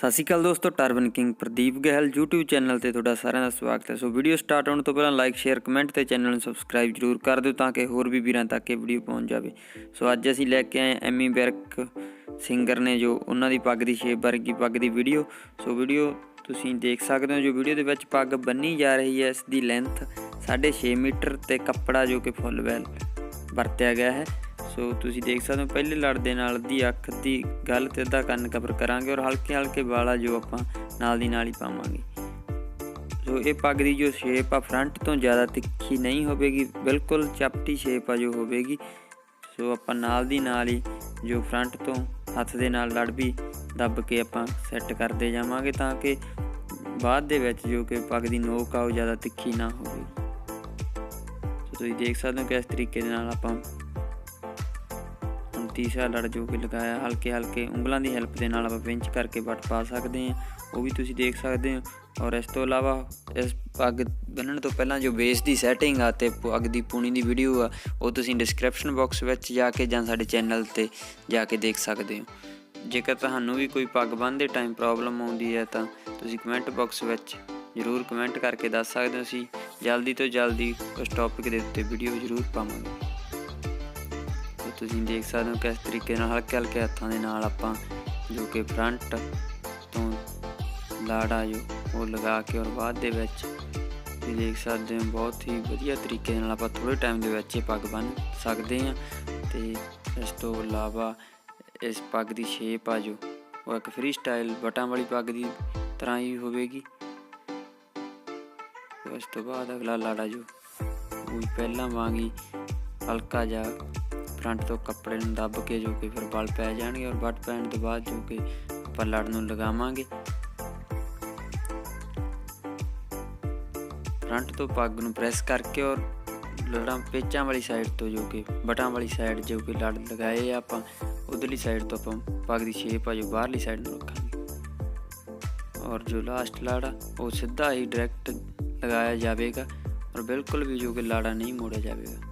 ਸਤਿ ਸ਼੍ਰੀ ਅਕਾਲ ਦੋਸਤੋ, turban king Pradeep Gahil, YouTube channel ਤੇ ਤੁਹਾਡਾ ਸਾਰਿਆਂ ਦਾ ਸਵਾਗਤ ਹੈ। ਸੋ ਵੀਡੀਓ ਸਟਾਰਟ ਹੋਣ ਤੋਂ ਪਹਿਲਾਂ ਲਾਈਕ ਸ਼ੇਅਰ ਕਮੈਂਟ ਤੇ ਚੈਨਲ ਨੂੰ ਸਬਸਕ੍ਰਾਈਬ ਜਰੂਰ ਕਰ ਦਿਓ ਤਾਂ ਕਿ ਹੋਰ ਵੀ ਵੀਰਾਂ ਤੱਕ ਇਹ ਵੀਡੀਓ ਪਹੁੰਚ ਜਾਵੇ। ਸੋ ਅੱਜ ਅਸੀਂ ਲੈ ਕੇ ਆਏ ਐਮੀ ਵਿਰਕ ਸਿੰਗਰ ਨੇ ਜੋ ਉਹਨਾਂ ਦੀ ਪੱਗ ਦੀ ਸ਼ੇਪ ਵਰਗੀ ਪੱਗ ਦੀ ਵੀਡੀਓ ਸੋ ਵੀਡੀਓ ਤੁਸੀਂ ਦੇਖ ਸਕਦੇ ਹੋ ਜੋ ਵੀਡੀਓ ਦੇ ਵਿੱਚ ਪੱਗ ਬੰਨੀ ਜਾ ਰਹੀ ਹੈ। ਇਸ ਦੀ ਲੈਂਥ 6.5 ਮੀਟਰ ਤੇ ਕੱਪੜਾ ਜੋ ਕਿ ਫੁੱਲ ਵੈਲ ਵਰਤਿਆ ਗਿਆ ਹੈ। ਸੋ ਤੁਸੀਂ ਦੇਖ ਸਕਦੇ ਹੋ ਪਹਿਲੇ ਲੜ ਦੇ ਨਾਲ ਦੀ ਅੱਖ ਦੀ ਗੱਲ ਤੇ ਅੱਧਾ ਕੰਨ ਕਵਰ ਕਰਾਂਗੇ ਔਰ ਹਲਕੇ ਹਲਕੇ ਵਾਲਾ ਜੋ ਆਪਾਂ ਨਾਲ ਦੀ ਨਾਲ ਹੀ ਪਾਵਾਂਗੇ। ਸੋ ਇਹ ਪੱਗ ਦੀ ਜੋ ਸ਼ੇਪ ਆ ਫਰੰਟ ਤੋਂ ਜ਼ਿਆਦਾ ਤਿੱਖੀ ਨਹੀਂ ਹੋਵੇਗੀ, ਬਿਲਕੁਲ ਚਪਟੀ ਸ਼ੇਪ ਆ ਜੋ ਹੋਵੇਗੀ। ਸੋ ਆਪਾਂ ਨਾਲ ਦੀ ਨਾਲ ਹੀ ਜੋ ਫਰੰਟ ਤੋਂ ਹੱਥ ਦੇ ਨਾਲ ਲੜ ਵੀ ਦੱਬ ਕੇ ਆਪਾਂ ਸੈੱਟ ਕਰਦੇ ਜਾਵਾਂਗੇ ਤਾਂ ਕਿ ਬਾਅਦ ਦੇ ਵਿੱਚ ਜੋ ਕਿ ਪੱਗ ਦੀ ਨੋਕ ਆ ਉਹ ਜ਼ਿਆਦਾ ਤਿੱਖੀ ਨਾ ਹੋਵੇ। ਸੋ ਤੁਸੀਂ ਦੇਖ ਸਕਦੇ ਹੋ ਕਿ ਇਸ ਤਰੀਕੇ ਦੇ ਨਾਲ ਆਪਾਂ ਤੀਸਰਾ ਲੜ ਜੋ ਕਿ ਲਗਾਇਆ ਹਲਕੇ ਹਲਕੇ ਉਂਗਲਾਂ ਦੀ ਹੈਲਪ ਦੇ ਨਾਲ ਆਪਾਂ ਪਿੰਚ ਕਰਕੇ ਵੱਟ ਪਾ ਸਕਦੇ ਹਾਂ। ਉਹ ਵੀ ਤੁਸੀਂ ਦੇਖ ਸਕਦੇ ਹੋ। ਔਰ ਇਸ ਤੋਂ ਇਲਾਵਾ ਇਸ ਪੱਗ ਬੰਨਣ ਤੋਂ ਪਹਿਲਾਂ ਜੋ ਬੇਸ ਦੀ ਸੈਟਿੰਗ ਆ ਤੇ ਪੱਗ ਦੀ ਪੂਣੀ ਦੀ ਵੀਡੀਓ ਆ, ਉਹ ਤੁਸੀਂ ਡਿਸਕ੍ਰਿਪਸ਼ਨ ਬਾਕਸ ਵਿੱਚ ਜਾ ਕੇ ਜਾਂ ਸਾਡੇ ਚੈਨਲ ਤੇ ਜਾ ਕੇ ਦੇਖ ਸਕਦੇ ਹੋ। ਜੇਕਰ ਤੁਹਾਨੂੰ ਵੀ ਕੋਈ ਪੱਗ ਬੰਨ੍ਹਦੇ ਟਾਈਮ ਪ੍ਰੋਬਲਮ ਆਉਂਦੀ ਹੈ ਤਾਂ ਤੁਸੀਂ ਕਮੈਂਟ ਬਾਕਸ ਵਿੱਚ ਜ਼ਰੂਰ ਕਮੈਂਟ ਕਰਕੇ ਦੱਸ ਸਕਦੇ ਹੋ ਅਸੀਂ। ਜਲਦੀ ਤੋਂ ਜਲਦੀ ਉਸ ਟੌਪਿਕ ਦੇ ਉੱਤੇ ਵੀਡੀਓ ਜ਼ਰੂਰ ਪਾਵਾਂਗੇ। ਤੁਸੀਂ ਦੇਖ ਸਕਦੇ ਹੋ ਕਿਸ ਤਰੀਕੇ ਨਾਲ ਹਲਕੇ ਹਲਕੇ ਹੱਥਾਂ ਦੇ ਨਾਲ ਆਪਾਂ ਜੋ ਕਿ ਫਰੰਟ ਤੋਂ ਲਾੜਾ ਜੋ ਉਹ ਲਗਾ ਕੇ ਔਰ ਬਾਅਦ ਦੇ ਵਿੱਚ ਤੁਸੀਂ ਦੇਖ ਸਕਦੇ ਹੋ ਬਹੁਤ ਹੀ ਵਧੀਆ ਤਰੀਕੇ ਨਾਲ ਆਪਾਂ ਥੋੜੇ ਟਾਈਮ ਦੇ ਵਿੱਚ ਇਹ ਪੱਗ ਬੰਨ ਸਕਦੇ ਹਾਂ ਤੇ ਇਸ ਤੋਂ ਇਲਾਵਾ ਇਸ ਪੱਗ ਦੀ ਸ਼ੇਪ ਆ ਜੋ ਉਹ ਇੱਕ ਫ੍ਰੀ ਸਟਾਈਲ ਬਟਾਂ ਵਾਲੀ ਪੱਗ ਦੀ ਤਰ੍ਹਾਂ ਹੀ ਹੋਵੇਗੀ। ਉਸ ਤੋਂ ਬਾਅਦ ਅਗਲਾ ਲਾੜਾ ਜੋ ਉਹ ਵੀ ਪਹਿਲਾਂ ਵਾਂਗੀ ਹਲਕਾ ਜਿਹਾ ਫਰੰਟ ਤੋਂ ਕੱਪੜੇ ਨੂੰ ਦੱਬ ਕੇ ਜੋ ਕਿ ਫਿਰ ਬਲ ਪੈ ਜਾਣਗੇ ਔਰ ਬੱਟ ਪੈਣ ਤੋਂ ਬਾਅਦ ਜੋ ਕਿ ਆਪਾਂ ਲੜ ਨੂੰ ਲਗਾਵਾਂਗੇ। ਫਰੰਟ ਤੋਂ ਪੱਗ ਨੂੰ ਪ੍ਰੈਸ ਕਰਕੇ ਔਰ ਲੜਾਂ ਪੇਚਾਂ ਵਾਲੀ ਸਾਈਡ ਤੋਂ ਜੋ ਕਿ ਬਟਾਂ ਵਾਲੀ ਸਾਈਡ ਜੋ ਕਿ ਲੜ ਲਗਾਏ ਆ ਆਪਾਂ, ਉਧਰਲੀ ਸਾਈਡ ਤੋਂ ਆਪਾਂ ਪੱਗ ਦੀ ਸ਼ੇਪ ਆ ਜੋ ਬਾਹਰਲੀ ਸਾਈਡ ਨੂੰ ਰੱਖਾਂਗੇ। ਔਰ ਜੋ ਲਾਸਟ ਲਾੜਾ ਉਹ ਸਿੱਧਾ ਹੀ ਡਾਇਰੈਕਟ ਲਗਾਇਆ ਜਾਵੇਗਾ ਔਰ ਬਿਲਕੁਲ ਵੀ ਜੋ ਕਿ ਲਾੜਾ ਨਹੀਂ ਮੋੜਿਆ ਜਾਵੇਗਾ।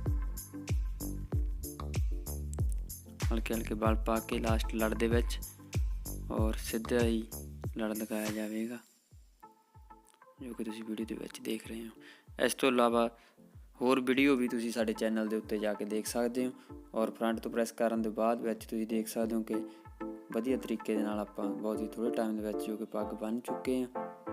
ਹਲਕੇ ਹਲਕੇ ਬਲ ਪਾ ਕੇ ਲਾਸਟ ਲੜ ਦੇ ਵਿੱਚ ਔਰ ਸਿੱਧਾ ਹੀ ਲੜ ਲਗਾਇਆ ਜਾਵੇਗਾ, ਜੋ ਕਿ ਤੁਸੀਂ ਵੀਡੀਓ ਦੇ ਵਿੱਚ ਦੇਖ ਰਹੇ ਹੋ। ਇਸ ਤੋਂ ਇਲਾਵਾ ਹੋਰ ਵੀਡੀਓ ਵੀ ਤੁਸੀਂ ਸਾਡੇ ਚੈਨਲ ਦੇ ਉੱਤੇ ਜਾ ਕੇ ਦੇਖ ਸਕਦੇ ਹੋ ਔਰ ਫਰੰਟ ਤੋਂ ਪ੍ਰੈਸ ਕਰਨ ਦੇ ਬਾਅਦ ਵਿੱਚ ਤੁਸੀਂ ਦੇਖ ਸਕਦੇ ਹੋ ਕਿ ਵਧੀਆ ਤਰੀਕੇ ਦੇ ਨਾਲ ਆਪਾਂ ਬਹੁਤ ਹੀ ਥੋੜੇ ਟਾਈਮ ਦੇ ਵਿੱਚ ਜੋ ਕਿ ਪੱਗ ਬਣ ਚੁੱਕੇ ਹਾਂ।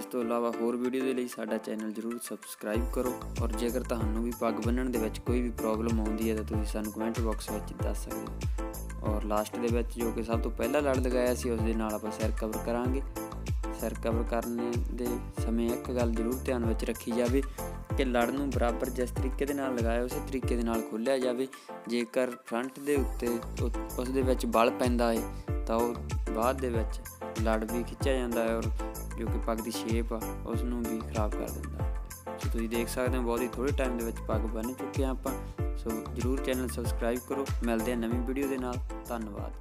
ਇਸ ਤੋਂ ਇਲਾਵਾ ਹੋਰ ਵੀਡੀਓ ਦੇ ਲਈ ਸਾਡਾ ਚੈਨਲ ਜਰੂਰ ਸਬਸਕ੍ਰਾਈਬ ਕਰੋ ਔਰ ਜੇਕਰ ਤੁਹਾਨੂੰ ਵੀ ਪੱਗ ਬੰਨਣ ਦੇ ਵਿੱਚ ਕੋਈ ਵੀ ਪ੍ਰੋਬਲਮ ਆਉਂਦੀ ਹੈ ਤਾਂ ਤੁਸੀਂ ਸਾਨੂੰ ਕਮੈਂਟ ਬਾਕਸ ਵਿੱਚ ਦੱਸ ਸਕਦੇ ਹੋ। ਔਰ ਲਾਸਟ ਦੇ ਵਿੱਚ ਜੋ ਕਿ ਸਭ ਤੋਂ ਪਹਿਲਾਂ ਲੜ ਲਗਾਇਆ ਸੀ, ਉਸ ਦੇ ਨਾਲ ਆਪਾਂ ਸਿਰ ਕਵਰ ਕਰਾਂਗੇ। ਸਿਰ ਕਵਰ ਕਰਨ ਦੇ ਸਮੇਂ ਇੱਕ ਗੱਲ ਜ਼ਰੂਰ ਧਿਆਨ ਵਿੱਚ ਰੱਖੀ ਜਾਵੇ ਕਿ ਲੜ ਨੂੰ ਬਰਾਬਰ ਜਿਸ ਤਰੀਕੇ ਦੇ ਨਾਲ ਲਗਾਇਆ, ਉਸੇ ਤਰੀਕੇ ਦੇ ਨਾਲ ਖੋਲ੍ਹਿਆ ਜਾਵੇ। ਜੇਕਰ ਫਰੰਟ ਦੇ ਉੱਤੇ ਉਸ ਦੇ ਵਿੱਚ ਬਲ ਪੈਂਦਾ ਹੈ, ਤਾਂ ਉਹ ਬਾਅਦ ਦੇ ਵਿੱਚ ਲੜ ਵੀ ਖਿੱਚਿਆ ਜਾਂਦਾ ਹੈ ਔਰ ਜੋ ਕਿ ਪੱਗ ਦੀ ਸ਼ੇਪ ਆ ਉਸ ਨੂੰ ਵੀ ਖਰਾਬ ਕਰ ਦਿੰਦਾ। ਸੋ ਤੁਸੀਂ ਦੇਖ ਸਕਦੇ ਹੋ, ਬਹੁਤ ਹੀ ਥੋੜੇ ਟਾਈਮ ਦੇ ਵਿੱਚ ਪੱਗ ਬਣ ਚੁੱਕੇ ਹਾਂ ਆਪਾਂ। ਸੋ ਜਰੂਰ ਚੈਨਲ ਸਬਸਕ੍ਰਾਈਬ ਕਰੋ। ਮਿਲਦੇ ਹਾਂ ਨਵੀਂ ਵੀਡੀਓ ਦੇ ਨਾਲ। ਧੰਨਵਾਦ।